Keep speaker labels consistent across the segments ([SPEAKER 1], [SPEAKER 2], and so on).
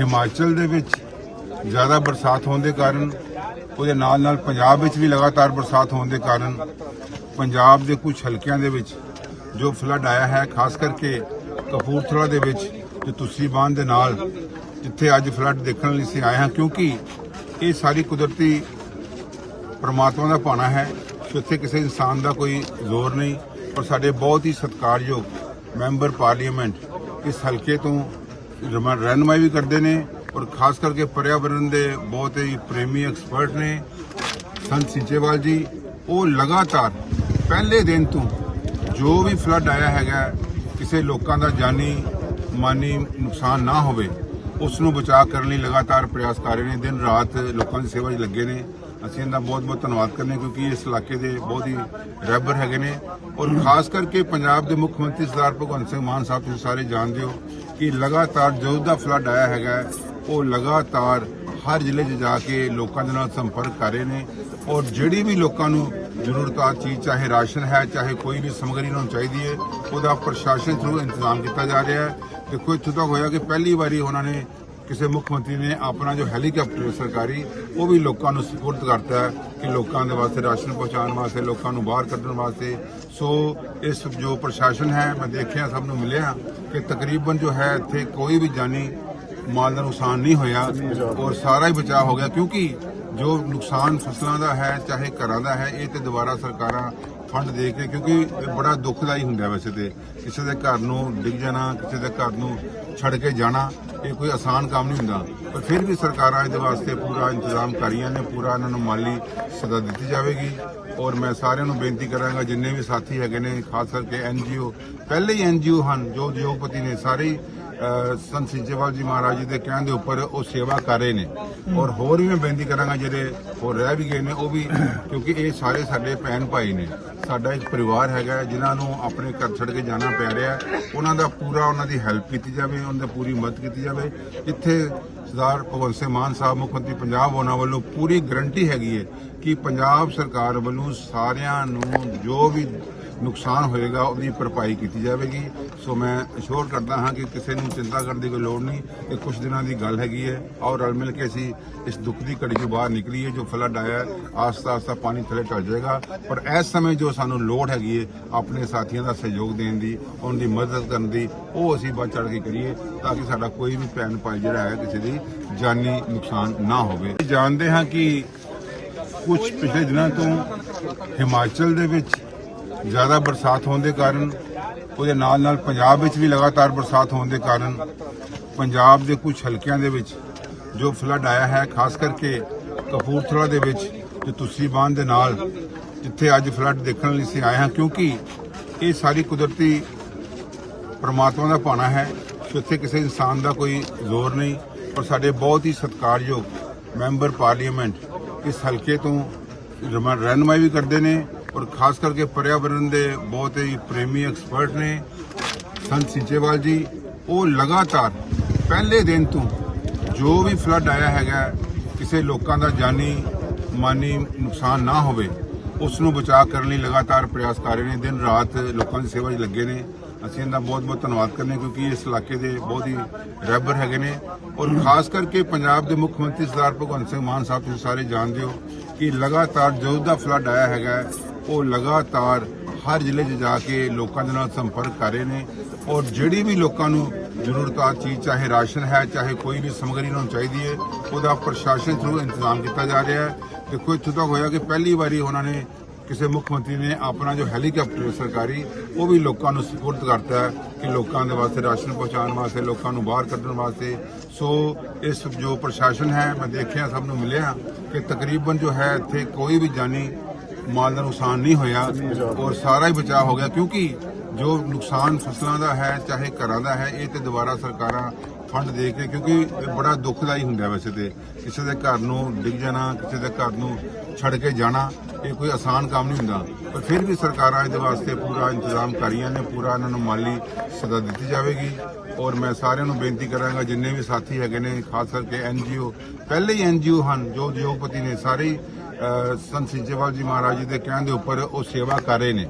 [SPEAKER 1] ਹਿਮਾਚਲ ਦੇ ਵਿੱਚ ਜ਼ਿਆਦਾ ਬਰਸਾਤ ਹੋਣ ਦੇ ਕਾਰਨ, ਉਹਦੇ ਨਾਲ ਨਾਲ ਪੰਜਾਬ ਵਿੱਚ ਵੀ ਲਗਾਤਾਰ ਬਰਸਾਤ ਹੋਣ ਦੇ ਕਾਰਨ, ਪੰਜਾਬ ਦੇ ਕੁਝ ਹਲਕਿਆਂ ਦੇ ਵਿੱਚ ਜੋ ਫਲੱਡ ਆਇਆ ਹੈ, ਖਾਸ ਕਰਕੇ ਕਪੂਰਥਲਾ ਦੇ ਵਿੱਚ ਤੇ ਤੁਸੀਂ ਬਾਂਧ ਦੇ ਨਾਲ, ਜਿੱਥੇ ਅੱਜ ਫਲੱਡ ਦੇਖਣ ਲਈ ਅਸੀਂ ਆਏ ਹਾਂ, ਕਿਉਂਕਿ ਇਹ ਸਾਰੀ ਕੁਦਰਤੀ ਪਰਮਾਤਮਾ ਦਾ ਪਾਣਾ ਹੈ ਉੱਥੇ ਕਿਸੇ ਇਨਸਾਨ ਦਾ ਕੋਈ ਜ਼ੋਰ ਨਹੀਂ, ਪਰ ਸਾਡੇ ਬਹੁਤ ਹੀ ਸਤਿਕਾਰਯੋਗ ਮੈਂਬਰ ਪਾਰਲੀਮੈਂਟ ਇਸ ਹਲਕੇ ਤੋਂ ਰਹਿਨੁਮਾਈ ਵੀ ਕਰਦੇ ਨੇ ਔਰ ਖਾਸ ਕਰਕੇ ਪਰਿਆਵਰਣ ਦੇ ਬਹੁਤ ਹੀ ਪ੍ਰੇਮੀ ਐਕਸਪਰਟ ਨੇ ਸੰਤ ਸਿੰਚੇਵਾਲ ਜੀ। ਉਹ ਲਗਾਤਾਰ ਪਹਿਲੇ ਦਿਨ ਤੋਂ ਜੋ ਵੀ ਫਲੱਡ ਆਇਆ ਹੈਗਾ, ਕਿਸੇ ਲੋਕਾਂ ਦਾ ਜਾਨੀ ਮਾਨੀ ਨੁਕਸਾਨ ਨਾ ਹੋਵੇ ਉਸ ਨੂੰ ਬਚਾਅ ਕਰਨ ਲਈ ਲਗਾਤਾਰ ਪ੍ਰਯਾਸ ਕਰ ਰਹੇ ਨੇ। ਦਿਨ ਰਾਤ ਲੋਕਾਂ ਦੀ ਸੇਵਾ 'ਚ ਲੱਗੇ ਨੇ। ਅਸੀਂ ਇਹਦਾ ਬਹੁਤ ਬਹੁਤ ਧੰਨਵਾਦ ਕਰਨੇ ਕਿਉਂਕਿ ਇਸ ਇਲਾਕੇ ਦੇ ਬਹੁਤ ਹੀ ਰਹਿਬਰ ਹੈਗੇ ਨੇ ਔਰ ਖਾਸ ਕਰਕੇ ਪੰਜਾਬ ਦੇ ਮੁੱਖ ਮੰਤਰੀ ਸਰਦਾਰ ਭਗਵੰਤ ਸਿੰਘ ਮਾਨ ਸਾਹਿਬ, ਤੁਸੀਂ ਸਾਰੇ ਜਾਣਦੇ ਹੋ ਕਿ ਲਗਾਤਾਰ ਜਦੋਂ ਦਾ ਫਲੱਡ ਆਇਆ ਹੈਗਾ, ਉਹ ਲਗਾਤਾਰ ਹਰ ਜ਼ਿਲ੍ਹੇ 'ਚ ਜਾ ਕੇ ਲੋਕਾਂ ਦੇ ਨਾਲ ਸੰਪਰਕ ਕਰ ਰਹੇ ਨੇ ਔਰ ਜਿਹੜੀ ਵੀ ਲੋਕਾਂ ਨੂੰ ਜ਼ਰੂਰਤਾਂ ਚੀਜ਼, ਚਾਹੇ ਰਾਸ਼ਨ ਹੈ, ਚਾਹੇ ਕੋਈ ਵੀ ਸਮੱਗਰੀ ਉਹਨਾਂ ਨੂੰ ਚਾਹੀਦੀ ਹੈ, ਉਹਦਾ ਪ੍ਰਸ਼ਾਸਨ ਥਰੂ ਇੰਤਜ਼ਾਮ ਕੀਤਾ ਜਾ ਰਿਹਾ ਹੈ। ਦੇਖੋ, ਇੱਥੋਂ ਤੱਕ ਹੋਇਆ ਕਿ ਪਹਿਲੀ ਵਾਰੀ ਉਹਨਾਂ ਨੇ ਕਿਸੇ ਮੁੱਖ ਮੰਤਰੀ ਨੇ ਆਪਣਾ ਜੋ ਹੈਲੀਕਾਪਟਰ ਸਰਕਾਰੀ, ਉਹ ਵੀ ਲੋਕਾਂ ਨੂੰ ਸਪੋਰਟ ਕਰਤਾ ਕਿ ਲੋਕਾਂ ਦੇ ਵਾਸਤੇ ਰਾਸ਼ਨ ਪਹੁੰਚਾਉਣ ਵਾਸਤੇ, ਲੋਕਾਂ ਨੂੰ ਬਾਹਰ ਕੱਢਣ ਵਾਸਤੇ। ਸੋ ਇਸ ਜੋ ਪ੍ਰਸ਼ਾਸਨ ਹੈ, ਮੈਂ ਦੇਖਿਆ, ਸਭ ਨੂੰ ਮਿਲਿਆ ਕਿ ਤਕਰੀਬਨ ਜੋ ਹੈ, ਇੱਥੇ ਕੋਈ ਵੀ ਜਾਨੀ ਮਾਲ ਦਾ ਨੁਕਸਾਨ ਨਹੀਂ ਹੋਇਆ ਔਰ ਸਾਰਾ ਹੀ ਬਚਾਅ ਹੋ ਗਿਆ ਕਿਉਂਕਿ ਜੋ ਨੁਕਸਾਨ ਫਸਲਾਂ ਦਾ ਹੈ, ਚਾਹੇ ਘਰਾਂ ਦਾ ਹੈ, ਇਹ ਤੇ ਦੁਬਾਰਾ ਸਰਕਾਰਾਂ ਫੰਡ ਦੇ ਕੇ, ਕਿਉਂਕਿ ਇਹ ਬੜਾ ਦੁੱਖਦਾਈ ਹੁੰਦਾ ਵੈਸੇ ਤੇ। ਕਿਸੇ ਦੇ ਘਰ ਨੂੰ ਡਿੱਗ ਜਾਣਾ, ਕਿਸੇ ਦੇ ਘਰ ਨੂੰ ਛੱਡ ਕੇ ਜਾਣਾ, ਇਹ ਕੋਈ ਆਸਾਨ ਕੰਮ ਨਹੀਂ ਹੁੰਦਾ। ਪਰ ਫਿਰ ਵੀ ਸਰਕਾਰਾਂ ਇਹਦੇ ਵਾਸਤੇ ਪੂਰਾ ਇੰਤਜ਼ਾਮ ਕਰੀਆਂ ਨੇ, ਪੂਰਾ ਇਹਨਾਂ ਨੂੰ ਮਾਲੀ ਸਦਾ ਦਿੱਤੀ ਜਾਵੇਗੀ। ਔਰ ਮੈਂ ਸਾਰਿਆਂ ਨੂੰ ਬੇਨਤੀ ਕਰਾਂਗਾ, ਜਿੰਨੇ ਵੀ ਸਾਥੀ ਹੈਗੇ ਨੇ, ਖਾਸ ਕਰਕੇ ਐਨਜੀਓ ਪਹਿਲੇ ਹੀ ਐਨਜੀਓ ਹਨ, ਜੋ ਉਦਯੋਗਪਤੀ ਨੇ ਸਾਰੇ ਸੰਤ ਸਿੰਚੇਵਾਲ ਜੀ ਮਹਾਰਾਜ ਜੀ ਦੇ ਕਹਿਣ ਦੇ ਉੱਪਰ ਉਹ ਸੇਵਾ ਕਰ ਰਹੇ ਨੇ। ਔਰ ਹੋਰ ਵੀ ਮੈਂ ਬੇਨਤੀ ਕਰਾਂਗਾ ਜਿਹੜੇ ਹੋਰ ਰਹਿ ਵੀ ਗਏ ਨੇ ਉਹ ਵੀ ਕਿਉਂਕਿ ਇਹ ਸਾਰੇ ਸਾਡੇ ਭੈਣ ਭਾਈ ਨੇ। ਸਾਡਾ ਇੱਕ ਪਰਿਵਾਰ ਹੈਗਾ ਹੈ, ਜਿਨ੍ਹਾਂ ਨੂੰ ਆਪਣੇ ਘਰ ਛੱਡ ਕੇ ਜਾਣਾ ਪੈ ਰਿਹਾ। ਹੈ। ਉਹਨਾਂ ਦਾ ਪੂਰਾ ਉਹਨਾਂ ਦੀ ਹੈਲਪ ਕੀਤੀ ਜਾਵੇ ਉਹਨਾਂ ਦੀ ਪੂਰੀ ਮਦਦ ਕੀਤੀ ਜਾਵੇ। ਇੱਥੇ ਸਰਦਾਰ ਭਗਵੰਤ ਸਿੰਘ ਮਾਨ ਸਾਹਿਬ ਮੁੱਖ ਮੰਤਰੀ ਪੰਜਾਬ ਉਹਨਾਂ ਵੱਲੋਂ ਪੂਰੀ ਗਰੰਟੀ ਹੈਗੀ ਹੈ ਕਿ ਪੰਜਾਬ ਸਰਕਾਰ ਵੱਲੋਂ ਸਾਰਿਆਂ ਨੂੰ ਜੋ ਵੀ ਨੁਕਸਾਨ ਹੋਏਗਾ ਉਹਦੀ ਭਰਪਾਈ ਕੀਤੀ ਜਾਵੇਗੀ। ਸੋ ਮੈਂ ਅਸ਼ੋਰ ਕਰਦਾ ਹਾਂ ਕਿ ਕਿਸੇ ਨੂੰ ਚਿੰਤਾ ਕਰਨ ਦੀ ਕੋਈ ਲੋੜ ਨਹੀਂ ਇਹ ਕੁਝ ਦਿਨਾਂ ਦੀ ਗੱਲ ਹੈਗੀ ਹੈ। ਔਰ ਰਲ ਮਿਲ ਕੇ ਅਸੀਂ ਇਸ ਦੁੱਖ ਦੀ ਘੜੀ ਤੋਂ ਬਾਹਰ ਨਿਕਲੀਏ ਜੋ ਫਲੱਡ ਆਇਆ ਹੈ, ਆਸਤਾ ਆਸਤਾ ਪਾਣੀ ਥੱਲੇ ਢਲ ਜਾਏਗਾ। ਪਰ ਇਸ ਸਮੇਂ ਜੋ ਸਾਨੂੰ ਲੋੜ ਹੈਗੀ ਹੈ ਆਪਣੇ ਸਾਥੀਆਂ ਦਾ ਸਹਿਯੋਗ ਦੇਣ ਦੀ ਉਹਨਾਂ ਦੀ ਮਦਦ ਕਰਨ ਦੀ ਉਹ ਅਸੀਂ ਵੱਧ ਚੜ ਕੇ ਕਰੀਏ ਤਾਂ ਕਿ ਸਾਡਾ ਕੋਈ ਵੀ ਭੈਣ ਭਾਈ ਜਿਹੜਾ ਹੈ ਕਿਸੇ ਦੀ ਜਾਨੀ ਨੁਕਸਾਨ ਨਾ ਹੋਵੇ। ਜਾਣਦੇ ਹਾਂ ਕਿ ਕੁਝ ਪਿਛਲੇ ਦਿਨਾਂ ਤੋਂ ਹਿਮਾਚਲ ਦੇ ਵਿੱਚ ਜ਼ਿਆਦਾ ਬਰਸਾਤ ਹੋਣ ਦੇ ਕਾਰਨ ਉਹਦੇ ਨਾਲ ਨਾਲ ਪੰਜਾਬ ਵਿੱਚ ਵੀ ਲਗਾਤਾਰ ਬਰਸਾਤ ਹੋਣ ਦੇ ਕਾਰਨ ਪੰਜਾਬ ਦੇ ਕੁਝ ਹਲਕਿਆਂ ਦੇ ਵਿੱਚ ਜੋ ਫਲੱਡ ਆਇਆ ਹੈ, ਖਾਸ ਕਰਕੇ ਕਪੂਰਥਲਾ ਦੇ ਵਿੱਚ ਤੇ ਤੁਸੀਂ ਬਾਂਧ ਦੇ ਨਾਲ, ਜਿੱਥੇ ਅੱਜ ਫਲੱਡ ਦੇਖਣ ਲਈ ਅਸੀਂ ਆਏ ਹਾਂ, ਕਿਉਂਕਿ ਇਹ ਸਾਰੀ ਕੁਦਰਤੀ ਪਰਮਾਤਮਾ ਦਾ ਪਾਣਾ ਹੈ ਉੱਥੇ ਕਿਸੇ ਇਨਸਾਨ ਦਾ ਕੋਈ ਜ਼ੋਰ ਨਹੀਂ, ਪਰ ਸਾਡੇ ਬਹੁਤ ਹੀ ਸਤਿਕਾਰਯੋਗ ਮੈਂਬਰ ਪਾਰਲੀਮੈਂਟ ਇਸ ਹਲਕੇ ਤੋਂ ਰਮ- ਵੀ ਕਰਦੇ ਨੇ ਔਰ ਖਾਸ ਕਰਕੇ ਪਰਿਆਵਰਣ ਦੇ ਬਹੁਤ ਹੀ ਪ੍ਰੇਮੀ ਐਕਸਪਰਟ ਨੇ ਸੰਤ ਸਿੰਚੇਵਾਲ ਜੀ। ਉਹ ਲਗਾਤਾਰ ਪਹਿਲੇ ਦਿਨ ਤੋਂ ਜੋ ਵੀ ਫਲੱਡ ਆਇਆ ਹੈਗਾ, ਕਿਸੇ ਲੋਕਾਂ ਦਾ ਜਾਨੀ ਮਾਨੀ ਨੁਕਸਾਨ ਨਾ ਹੋਵੇ ਉਸ ਨੂੰ ਬਚਾਅ ਕਰਨ ਲਈ ਲਗਾਤਾਰ ਪ੍ਰਯਾਸ ਕਰ ਰਹੇ ਨੇ। ਦਿਨ ਰਾਤ ਲੋਕਾਂ ਦੀ ਸੇਵਾ 'ਚ ਲੱਗੇ ਨੇ। ਅਸੀਂ ਇਹਨਾਂ ਦਾ ਬਹੁਤ ਬਹੁਤ ਧੰਨਵਾਦ ਕਰਨੇ ਕਿਉਂਕਿ ਇਸ ਇਲਾਕੇ ਦੇ ਬਹੁਤ ਹੀ ਰਹਿਬਰ ਹੈਗੇ ਨੇ। ਔਰ ਖਾਸ ਕਰਕੇ ਪੰਜਾਬ ਦੇ ਮੁੱਖ ਮੰਤਰੀ ਸਰਦਾਰ ਭਗਵੰਤ ਸਿੰਘ ਮਾਨ ਸਾਹਿਬ, ਤੁਸੀਂ ਸਾਰੇ ਜਾਣਦੇ ਹੋ ਕਿ ਲਗਾਤਾਰ ਜਦੋਂ ਦਾ ਫਲੱਡ ਆਇਆ ਹੈਗਾ ਉਹ ਲਗਾਤਾਰ ਹਰ ਜ਼ਿਲ੍ਹੇ 'ਚ ਜਾ ਕੇ ਲੋਕਾਂ ਦੇ ਨਾਲ ਸੰਪਰਕ ਕਰ ਰਹੇ ਨੇ ਔਰ ਜਿਹੜੀ ਵੀ ਲੋਕਾਂ ਨੂੰ ਜ਼ਰੂਰਤਾਂ ਚੀਜ਼, ਚਾਹੇ ਰਾਸ਼ਨ ਹੈ, ਚਾਹੇ ਕੋਈ ਵੀ ਸਮੱਗਰੀ ਉਹਨਾਂ ਨੂੰ ਚਾਹੀਦੀ ਹੈ, ਉਹਦਾ ਪ੍ਰਸ਼ਾਸਨ ਥਰੂ ਇੰਤਜ਼ਾਮ ਕੀਤਾ ਜਾ ਰਿਹਾ ਹੈ। ਦੇਖੋ, ਇੱਥੋਂ ਤੱਕ ਹੋਇਆ ਕਿ ਪਹਿਲੀ ਵਾਰੀ ਉਹਨਾਂ ਨੇ ਕਿਸੇ ਮੁੱਖ ਮੰਤਰੀ ਨੇ ਆਪਣਾ ਜੋ ਹੈਲੀਕਾਪਟਰ ਸਰਕਾਰੀ, ਉਹ ਵੀ ਲੋਕਾਂ ਨੂੰ ਸਪੋਰਟ ਕਰਤਾ ਹੈ ਕਿ ਲੋਕਾਂ ਦੇ ਵਾਸਤੇ ਰਾਸ਼ਨ ਪਹੁੰਚਾਉਣ ਵਾਸਤੇ, ਲੋਕਾਂ ਨੂੰ ਬਾਹਰ ਕੱਢਣ ਵਾਸਤੇ। ਸੋ, ਇਸ ਜੋ ਪ੍ਰਸ਼ਾਸਨ ਹੈ, ਮੈਂ ਦੇਖਿਆ, ਸਭ ਨੂੰ ਮਿਲਿਆ ਕਿ ਤਕਰੀਬਨ ਜੋ ਹੈ ਇੱਥੇ ਕੋਈ ਵੀ ਜਾਨੀ ਮਾਲ ਦਾ ਨੁਕਸਾਨ ਨਹੀਂ ਹੋਇਆ ਔਰ ਸਾਰਾ ਹੀ ਬਚਾਅ ਹੋ ਗਿਆ ਕਿਉਂਕਿ ਜੋ ਨੁਕਸਾਨ ਫਸਲਾਂ ਦਾ ਹੈ ਚਾਹੇ ਘਰਾਂ ਦਾ ਹੈ ਇਹ ਤੇ ਦੁਬਾਰਾ ਸਰਕਾਰਾਂ ਫੰਡ ਦੇ ਕੇ ਕਿਉਂਕਿ ਬੜਾ ਦੁੱਖਦਾਈ ਹੁੰਦਾ ਵੈਸੇ ਤੇ। ਕਿਸੇ ਦੇ ਘਰ ਨੂੰ ਡਿੱਗ ਜਾਣਾ ਕਿਸੇ ਦੇ ਘਰ ਨੂੰ ਛੱਡ ਕੇ ਜਾਣਾ ਇਹ ਕੋਈ ਆਸਾਨ ਕੰਮ ਨਹੀਂ ਹੁੰਦਾ। ਪਰ ਫਿਰ ਵੀ ਸਰਕਾਰਾਂ ਇਹਦੇ ਵਾਸਤੇ ਪੂਰਾ ਇੰਤਜ਼ਾਮ ਕਰੀਆਂ ਨੇ ਪੂਰਾ ਇਹਨਾਂ ਨੂੰ ਮਾਲੀ ਸਦਾ ਦਿੱਤੀ ਜਾਵੇਗੀ। ਔਰ ਮੈਂ ਸਾਰਿਆਂ ਨੂੰ ਬੇਨਤੀ ਕਰਾਂਗਾ ਜਿੰਨੇ ਵੀ ਸਾਥੀ ਹੈਗੇ ਨੇ ਖਾਸ ਕਰਕੇ ਐਨਜੀਓ ਪਹਿਲੇ ਹੀ ਐਨਜੀਓ ਹਨ ਜੋ ਉਦਯੋਗਪਤੀ ਨੇ ਸਾਰੇ ਹੀ, ਸੰਤ ਸਿੰਚੇਵਾਲ ਜੀ ਮਹਾਰਾਜ ਜੀ ਦੇ ਕਹਿਣ ਦੇ ਉੱਪਰ ਉਹ ਸੇਵਾ ਕਰ ਰਹੇ ਨੇ।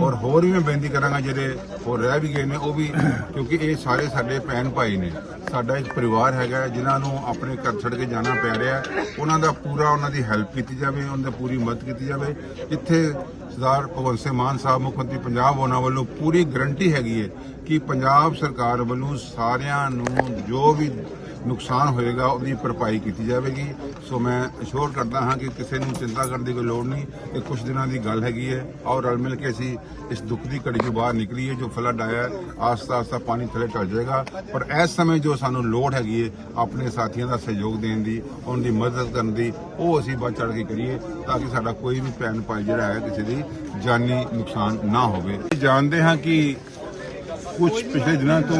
[SPEAKER 1] ਔਰ ਹੋਰ ਵੀ ਮੈਂ ਬੇਨਤੀ ਕਰਾਂਗਾ ਜਿਹੜੇ ਹੋਰ ਰਹਿ ਵੀ ਗਏ ਨੇ ਉਹ ਵੀ ਕਿਉਂਕਿ ਇਹ ਸਾਰੇ ਸਾਡੇ ਭੈਣ ਭਾਈ ਨੇ। ਸਾਡਾ ਇੱਕ ਪਰਿਵਾਰ ਹੈਗਾ ਹੈ, ਜਿਨ੍ਹਾਂ ਨੂੰ ਆਪਣੇ ਘਰ ਛੱਡ ਕੇ ਜਾਣਾ ਪੈ ਰਿਹਾ। ਹੈ। ਉਹਨਾਂ ਦਾ ਪੂਰਾ ਉਹਨਾਂ ਦੀ ਹੈਲਪ ਕੀਤੀ ਜਾਵੇ ਉਹਨਾਂ ਦੀ ਪੂਰੀ ਮਦਦ ਕੀਤੀ ਜਾਵੇ। ਇੱਥੇ ਸਰਦਾਰ ਭਗਵੰਤ ਸਿੰਘ ਮਾਨ ਸਾਹਿਬ ਮੁੱਖ ਮੰਤਰੀ ਪੰਜਾਬ ਉਹਨਾਂ ਵੱਲੋਂ ਪੂਰੀ ਗਰੰਟੀ ਹੈਗੀ ਹੈ ਕਿ ਪੰਜਾਬ ਸਰਕਾਰ ਵੱਲੋਂ ਸਾਰਿਆਂ ਨੂੰ ਜੋ ਵੀ ਨੁਕਸਾਨ ਹੋਏਗਾ ਉਹਦੀ ਭਰਪਾਈ ਕੀਤੀ ਜਾਵੇਗੀ। ਸੋ ਮੈਂ ਅਸ਼ੋਰ ਕਰਦਾ ਹਾਂ ਕਿ ਕਿਸੇ ਨੂੰ ਚਿੰਤਾ ਕਰਨ ਦੀ ਕੋਈ ਲੋੜ ਨਹੀਂ ਇਹ ਕੁਝ ਦਿਨਾਂ ਦੀ ਗੱਲ ਹੈਗੀ ਹੈ। ਔਰ ਰਲ ਮਿਲ ਕੇ ਅਸੀਂ ਇਸ ਦੁੱਖ ਦੀ ਘੜੀ ਤੋਂ ਬਾਹਰ ਨਿਕਲੀਏ ਜੋ ਫਲੱਡ ਆਇਆ ਹੈ, ਆਸਤਾ ਆਸਤਾ ਪਾਣੀ ਥੱਲੇ ਢਲ ਜਾਏਗਾ। ਪਰ ਇਸ ਸਮੇਂ ਜੋ ਸਾਨੂੰ ਲੋੜ ਹੈਗੀ ਹੈ ਆਪਣੇ ਸਾਥੀਆਂ ਦਾ ਸਹਿਯੋਗ ਦੇਣ ਦੀ ਉਹਨਾਂ ਦੀ ਮਦਦ ਕਰਨ ਦੀ ਉਹ ਅਸੀਂ ਵੱਧ ਚੜ੍ਹ ਕੇ ਕਰੀਏ ਤਾਂ ਕਿ ਸਾਡਾ ਕੋਈ ਵੀ ਭੈਣ ਭਾਈ ਜਿਹੜਾ ਹੈ ਕਿਸੇ ਦੀ ਜਾਨੀ ਨੁਕਸਾਨ ਨਾ ਹੋਵੇ। ਜਾਣਦੇ ਹਾਂ ਕਿ ਕੁਝ ਪਿਛਲੇ ਦਿਨਾਂ ਤੋਂ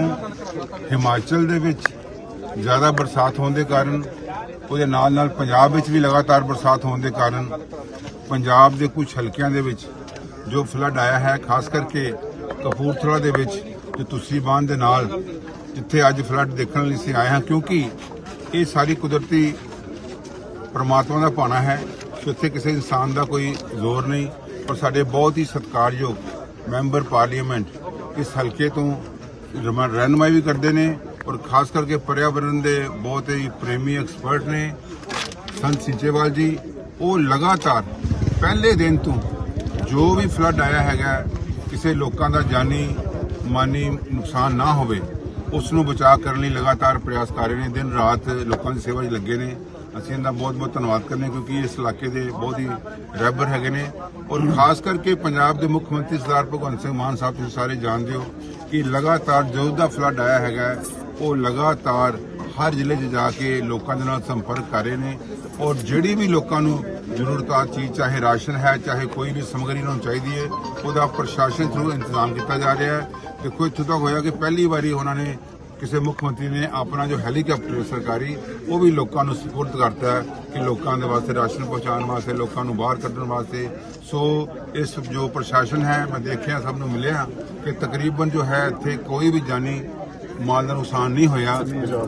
[SPEAKER 1] ਹਿਮਾਚਲ ਦੇ ਵਿੱਚ ਜ਼ਿਆਦਾ ਬਰਸਾਤ ਹੋਣ ਦੇ ਕਾਰਨ ਉਹਦੇ ਨਾਲ ਨਾਲ ਪੰਜਾਬ ਵਿੱਚ ਵੀ ਲਗਾਤਾਰ ਬਰਸਾਤ ਹੋਣ ਦੇ ਕਾਰਨ ਪੰਜਾਬ ਦੇ ਕੁਝ ਹਲਕਿਆਂ ਦੇ ਵਿੱਚ ਜੋ ਫਲੱਡ ਆਇਆ ਹੈ, ਖਾਸ ਕਰਕੇ ਕਪੂਰਥਲਾ ਦੇ ਵਿੱਚ ਜੋ ਤੁਸੀਂ ਬਾਂਧ ਦੇ ਨਾਲ, ਜਿੱਥੇ ਅੱਜ ਫਲੱਡ ਦੇਖਣ ਲਈ ਅਸੀਂ ਆਏ ਹਾਂ ਕਿਉਂਕਿ ਇਹ ਸਾਰੀ ਕੁਦਰਤੀ ਪਰਮਾਤਮਾ ਦਾ ਭਾਣਾ ਹੈ ਉੱਥੇ ਕਿਸੇ ਇਨਸਾਨ ਦਾ ਕੋਈ ਜ਼ੋਰ ਨਹੀਂ, ਪਰ ਸਾਡੇ ਬਹੁਤ ਹੀ ਸਤਿਕਾਰਯੋਗ ਮੈਂਬਰ ਪਾਰਲੀਮੈਂਟ ਇਸ ਹਲਕੇ ਤੋਂ ਰਮਾ- ਰਹਿਨੁਮਾਈ ਵੀ ਕਰਦੇ ਨੇ ਔਰ ਖਾਸ ਕਰਕੇ ਪਰਿਆਵਰਣ ਦੇ ਬਹੁਤ ਹੀ ਪ੍ਰੇਮੀ ਐਕਸਪਰਟ ਨੇ ਸੰਤ ਸੀਚੇਵਾਲ ਜੀ, ਉਹ ਲਗਾਤਾਰ ਪਹਿਲੇ ਦਿਨ ਤੋਂ ਜੋ ਵੀ ਫਲੱਡ ਆਇਆ ਹੈਗਾ, ਕਿਸੇ ਲੋਕਾਂ ਦਾ ਜਾਨੀ ਮਾਨੀ ਨੁਕਸਾਨ ਨਾ ਹੋਵੇ ਉਸ ਨੂੰ ਬਚਾਅ ਕਰਨ ਲਈ ਲਗਾਤਾਰ ਪ੍ਰਯਾਸ ਕਰ ਰਹੇ ਨੇ। ਦਿਨ ਰਾਤ ਲੋਕਾਂ ਦੀ ਸੇਵਾ 'ਚ ਲੱਗੇ ਨੇ। ਅਸੀਂ ਇਹਦਾ ਬਹੁਤ ਬਹੁਤ ਧੰਨਵਾਦ ਕਰਨੇ ਕਿਉਂਕਿ ਇਸ ਇਲਾਕੇ ਦੇ ਬਹੁਤ ਹੀ ਰਹਿਬਰ ਹੈਗੇ ਨੇ। ਔਰ ਖਾਸ ਕਰਕੇ ਪੰਜਾਬ ਦੇ ਮੁੱਖ ਮੰਤਰੀ ਸਰਦਾਰ ਭਗਵੰਤ ਸਿੰਘ ਮਾਨ ਸਾਹਿਬ, ਤੁਸੀਂ ਸਾਰੇ ਜਾਣਦੇ ਹੋ ਕਿ ਲਗਾਤਾਰ ਜਦੋਂ ਦਾ ਫਲੱਡ ਆਇਆ ਹੈਗਾ ਉਹ ਲਗਾਤਾਰ ਹਰ ਜ਼ਿਲ੍ਹੇ 'ਚ ਜਾ ਕੇ ਲੋਕਾਂ ਦੇ ਨਾਲ ਸੰਪਰਕ ਕਰ ਰਹੇ ਨੇ ਔਰ ਜਿਹੜੀ ਵੀ ਲੋਕਾਂ ਨੂੰ ਜ਼ਰੂਰਤਾਂ ਚੀਜ਼, ਚਾਹੇ ਰਾਸ਼ਨ ਹੈ, ਚਾਹੇ ਕੋਈ ਵੀ ਸਮੱਗਰੀ ਉਹਨਾਂ ਨੂੰ ਚਾਹੀਦੀ ਹੈ, ਉਹਦਾ ਪ੍ਰਸ਼ਾਸਨ ਥਰੂ ਇੰਤਜ਼ਾਮ ਕੀਤਾ ਜਾ ਰਿਹਾ ਹੈ। ਦੇਖੋ, ਇੱਥੋਂ ਤੱਕ ਹੋਇਆ ਕਿ ਪਹਿਲੀ ਵਾਰੀ ਉਹਨਾਂ ਨੇ ਕਿਸੇ ਮੁੱਖ ਮੰਤਰੀ ਨੇ ਆਪਣਾ ਜੋ ਹੈਲੀਕਾਪਟਰ ਸਰਕਾਰੀ, ਉਹ ਵੀ ਲੋਕਾਂ ਨੂੰ ਸਪੋਰਟ ਕਰਤਾ ਹੈ ਕਿ ਲੋਕਾਂ ਦੇ ਵਾਸਤੇ ਰਾਸ਼ਨ ਪਹੁੰਚਾਉਣ ਵਾਸਤੇ, ਲੋਕਾਂ ਨੂੰ ਬਾਹਰ ਕੱਢਣ ਵਾਸਤੇ। ਸੋ, ਇਸ ਜੋ ਪ੍ਰਸ਼ਾਸਨ ਹੈ, ਮੈਂ ਦੇਖਿਆ, ਸਭ ਨੂੰ ਮਿਲਿਆ ਕਿ ਤਕਰੀਬਨ ਜੋ ਹੈ ਇੱਥੇ ਕੋਈ ਵੀ ਜਾਨੀ ਮਾਲ ਦਾ ਨੁਕਸਾਨ ਨਹੀਂ ਹੋਇਆ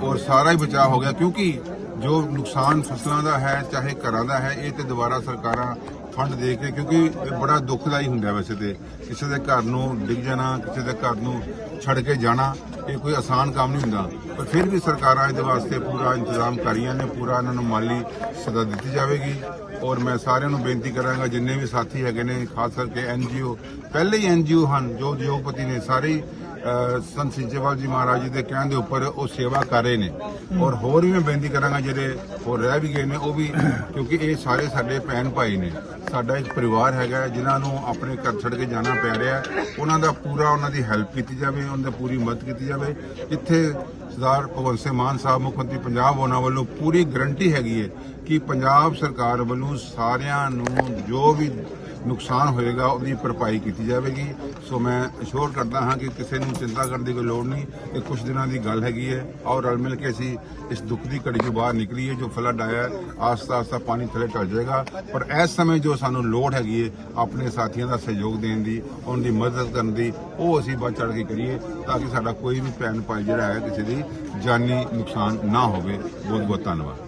[SPEAKER 1] ਔਰ ਸਾਰਾ ਹੀ ਬਚਾਅ ਹੋ ਗਿਆ ਕਿਉਂਕਿ ਜੋ ਨੁਕਸਾਨ ਫਸਲਾਂ ਦਾ ਹੈ ਚਾਹੇ ਘਰਾਂ ਦਾ ਹੈ ਇਹ ਤੇ ਦੁਬਾਰਾ ਸਰਕਾਰਾਂ ਫੰਡ ਦੇ ਕੇ ਕਿਉਂਕਿ ਬੜਾ ਦੁੱਖਦਾਈ ਹੁੰਦਾ ਵੈਸੇ ਤੇ। ਕਿਸੇ ਦੇ ਘਰ ਨੂੰ ਡਿੱਗ ਜਾਣਾ ਕਿਸੇ ਦੇ ਘਰ ਨੂੰ ਛੱਡ ਕੇ ਜਾਣਾ ਇਹ ਕੋਈ ਆਸਾਨ ਕੰਮ ਨਹੀਂ ਹੁੰਦਾ। ਪਰ ਫਿਰ ਵੀ ਸਰਕਾਰਾਂ ਇਹਦੇ ਵਾਸਤੇ ਪੂਰਾ ਇੰਤਜ਼ਾਮ ਕਰ ਰਹੀਆਂ ਨੇ ਪੂਰਾ ਇਹਨਾਂ ਨੂੰ ਮਾਲੀ ਸਦਾ ਦਿੱਤੀ ਜਾਵੇਗੀ। ਔਰ ਮੈਂ ਸਾਰਿਆਂ ਨੂੰ ਬੇਨਤੀ ਕਰਾਂਗਾ ਜਿੰਨੇ ਵੀ ਸਾਥੀ ਹੈਗੇ ਨੇ ਖਾਸ ਕਰਕੇ ਐਨਜੀਓ ਪਹਿਲੇ ਹੀ ਐਨਜੀਓ ਹਨ ਜੋ ਉਦਯੋਗਪਤੀ ਨੇ ਸਾਰੇ ਹੀ, ਸੰਤ ਸਿੰਚੇਵਾਲ ਜੀ ਮਹਾਰਾਜ ਜੀ ਦੇ ਕਹਿਣ ਦੇ ਉੱਪਰ ਉਹ ਸੇਵਾ ਕਰ ਰਹੇ ਨੇ। ਔਰ ਹੋਰ ਵੀ ਮੈਂ ਬੇਨਤੀ ਕਰਾਂਗਾ ਜਿਹੜੇ ਹੋਰ ਰਹਿ ਵੀ ਗਏ ਨੇ, ਉਹ ਵੀ ਕਿਉਂਕਿ ਇਹ ਸਾਰੇ ਸਾਡੇ ਭੈਣ ਭਾਈ ਨੇ। ਸਾਡਾ ਇੱਕ ਪਰਿਵਾਰ ਹੈਗਾ, ਜਿਨ੍ਹਾਂ ਨੂੰ ਆਪਣੇ ਘਰ ਛੱਡ ਕੇ ਜਾਣਾ ਪੈ ਰਿਹਾ। ਉਹਨਾਂ ਦਾ ਪੂਰਾ ਉਹਨਾਂ ਦੀ ਹੈਲਪ ਕੀਤੀ ਜਾਵੇ, ਉਹਨਾਂ ਦੀ ਪੂਰੀ ਮਦਦ ਕੀਤੀ ਜਾਵੇ। ਇੱਥੇ ਸਰਦਾਰ ਭਗਵੰਤ ਸਿੰਘ ਮਾਨ ਸਾਹਿਬ, ਮੁੱਖ ਮੰਤਰੀ ਪੰਜਾਬ ਉਹਨਾਂ ਵੱਲੋਂ ਪੂਰੀ ਗਰੰਟੀ ਹੈਗੀ ਹੈ ਕਿ ਪੰਜਾਬ ਸਰਕਾਰ ਵੱਲੋਂ ਸਾਰਿਆਂ ਨੂੰ ਜੋ ਵੀ ਨੁਕਸਾਨ ਹੋਏਗਾ ਉਹਦੀ ਭਰਪਾਈ ਕੀਤੀ ਜਾਵੇਗੀ। ਸੋ ਮੈਂ ਅਸ਼ੋਰ ਕਰਦਾ ਹਾਂ ਕਿ ਕਿਸੇ ਨੂੰ ਚਿੰਤਾ ਕਰਨ ਦੀ ਕੋਈ ਲੋੜ ਨਹੀਂ ਇਹ ਕੁਝ ਦਿਨਾਂ ਦੀ ਗੱਲ ਹੈਗੀ ਹੈ ਔਰ ਰਲ ਮਿਲ ਕੇ ਅਸੀਂ ਇਸ ਦੁੱਖ ਦੀ ਘੜੀ ਤੋਂ ਬਾਹਰ ਨਿਕਲੀਏ ਜੋ ਫਲੱਡ ਆਇਆ ਹੈ, ਆਸਤਾ ਆਸਤਾ ਪਾਣੀ ਥੱਲੇ ਢਲ ਜਾਏਗਾ। ਪਰ ਇਸ ਸਮੇਂ ਜੋ ਸਾਨੂੰ ਲੋੜ ਹੈਗੀ ਹੈ ਆਪਣੇ ਸਾਥੀਆਂ ਦਾ ਸਹਿਯੋਗ ਦੇਣ ਦੀ ਉਹਨਾਂ ਦੀ ਮਦਦ ਕਰਨ ਦੀ ਉਹ ਅਸੀਂ ਵੱਧ ਚੜ੍ਹ ਕੇ ਕਰੀਏ ਤਾਂ ਕਿ ਸਾਡਾ ਕੋਈ ਵੀ ਭੈਣ ਭਾਈ ਜਿਹੜਾ ਹੈ ਕਿਸੇ ਦੀ ਜਾਨੀ ਨੁਕਸਾਨ ਨਾ ਹੋਵੇ। ਬਹੁਤ ਬਹੁਤ ਧੰਨਵਾਦ।